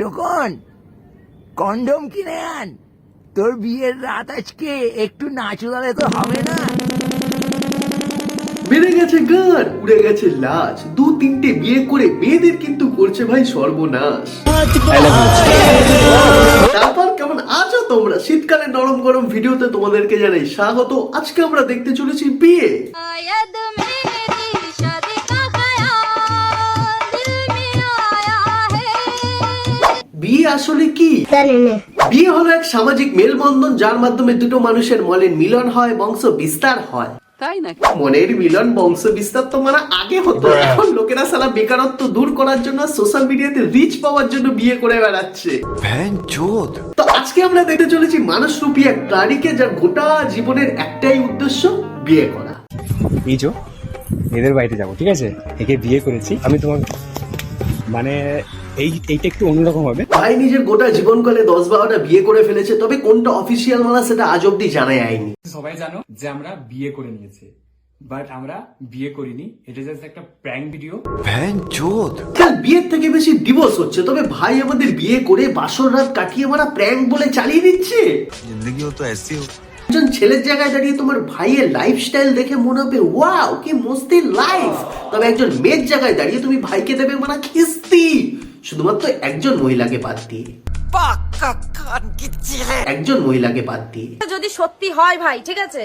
Token condom কিনে আন। তোর বিয়ের রাত আজকে একটু নাচুদালে তো হবে না। বেড়ে গেছে গান উড়ে গেছে লাজ। দু তিনটে বিয়ে করে মেয়েদের কিন্তু করছে ভাই সর্বনাশ। তারপর কেমন আছো তোমরা? শীতকালে নরম গরম ভিডিওতে তোমাদেরকে জানাই স্বাগত। আজকে আমরা দেখতে চলেছি বিয়ে। আসলে কি? বিয়ে হলো এক সামাজিক মেলবন্ধন যার মাধ্যমে দুটো মানুষের মনের মিলন হয় বংশ বিস্তার হয়। তাই নাকি? মনের মিলন বংশ বিস্তার তো মানে আগে হতো। এখন লোকেরা সারা বেকারত্ব দূর করার জন্য সোশ্যাল মিডিয়াতে রিচ পাওয়ার জন্য বিয়ে করে বেড়াচ্ছে। তো আজকে আমরা দেখতে চলেছি মানুষ রূপী এক প্রাণীকে যার গোটা জীবনের একটাই উদ্দেশ্য বিয়ে করা। ইজো এদের বাড়িতে যাব ঠিক আছে? একে বিয়ে করেছি। আমি তোমার মানে এই এইটা একটু অন্যরকম হবে। ভাই নিজের গোটা জীবনকালে দশ বারোটা বিয়ে করে ফেলেছে তবে কোনটা অফিসিয়াল মানা সেটা আজ অব্দি জানা যায়নি সবাই জানো যে আমরা বিয়ে করে নিয়েছি বাট আমরা বিয়ে করিনি এটা জাস্ট একটা প্র্যাঙ্ক ভিডিও ভ্যান চোদ। বিয়ের থেকে বেশি ডিভোর্স হচ্ছে? তবে ভাই আমাদের বিয়ে করে বাসর রাত কাটিয়ে মারা প্র্যাঙ্ক বলে চালিয়ে দিচ্ছে। জিন্দগিও তো এসি একজন ছেলের জায়গায় দাঁড়িয়ে তোমার ভাইয়ের লাইফস্টাইল দেখে মনে হবে ওয়াও কি মস্তি লাইফ তবে একজন মেয়ের জায়গায় দাঁড়িয়ে তুমি ভাইকে দেবে মানে কিস্তি শুধুমাত্র একজন মহিলাকে বাদ দিয়ে। একজন মহিলাকে বাদ দিয়ে। যদি সত্যি হয় ভাই ঠিক আছে?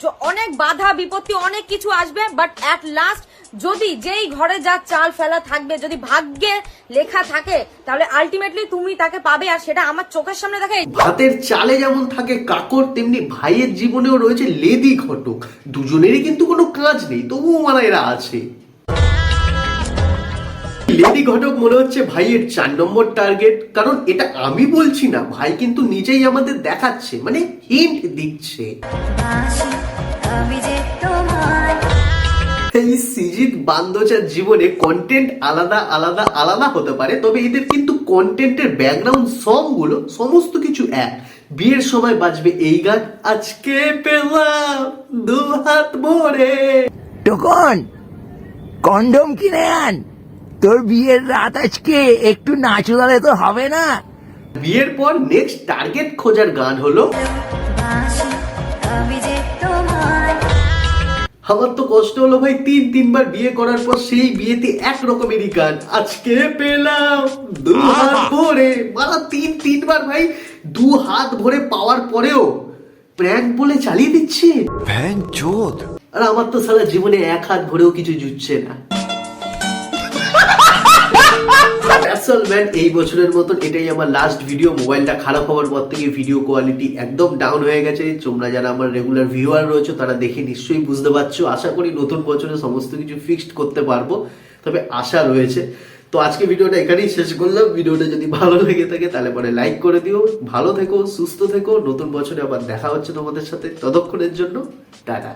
তো অনেক বাধা বিপত্তি অনেক কিছু আসবে বাট অ্যাট লাস্ট যদি যেই ঘরে যা চাল ফেলা থাকবে যদি ভাগ্যে লেখা থাকে তাহলে আলটিমেটলি তুমি তাকে পাবে আর সেটা আমার চোখের সামনে দেখে ভাতের চালে যেমন থাকে কাকর তেমনি ভাইয়ের জীবনেও রয়েছে লেদি ঘটক। দুজনেরই কিন্তু কোনো কাজ নেই তবুও মারা এরা আছে। লেডি ঘটক মনে হচ্ছে ভাইয়ের চার নম্বর টার্গেট কারণ এটা আমি বলছি না ভাই কিন্তু নিজেই আমাদের দেখাচ্ছে মানে হিন্ট দিচ্ছে। এই সিজিত বান্দোচার জীবনে কন্টেন্ট আলাদা আলাদা আলাদা হতে পারে। তবে এদের কিন্তু কন্টেন্টের ব্যাকগ্রাউন্ড সংগুলো সমস্ত কিছু এক। বিয়ের সময় বাজবে এই গান আজকে পেলাম দু হাত ভরে। টোকন কন্ডম কিনে আন। তোর বিয়ের রাত আজকে একটু নাচুদালে তো হবে না। বিয়ের পর নেক্সট টার্গেট খোঁজার গান হলো আমার তো কষ্ট হলো ভাই তিন তিনবার বিয়ে করার পর সেই বিয়েতে এক রকমেরই গান আজকে পেলাম দু হাত ভরে মারা তিন তিনবার ভাই দু হাত ভরে পাওয়ার পরেও প্র্যাঙ্ক বলে চালিয়ে দিচ্ছে। আর আমার তো সারা জীবনে এক হাত ভরেও কিছু জুটছে না। ম্যান এই বছরের মতন এটাই আমার লাস্ট ভিডিও মোবাইলটা খারাপ হওয়ার পর থেকে ভিডিও কোয়ালিটি একদম ডাউন হয়ে গেছে। তোমরা যারা আমার রেগুলার ভিউয়ার রয়েছে, তারা দেখে নিশ্চয়ই বুঝতে পারছ। আশা করি নতুন বছরে সমস্ত কিছু ফিক্সড করতে পারব। তবে আশা রয়েছে। তো আজকে ভিডিওটা এখানেই শেষ করলাম। ভিডিওটা যদি ভালো লেগে থাকে, তাহলে পরে লাইক করে দিও। ভালো থেকো, সুস্থ থেকো। নতুন বছরে আবার দেখা হচ্ছে তোমাদের সাথে ততক্ষণের জন্য। টাটা।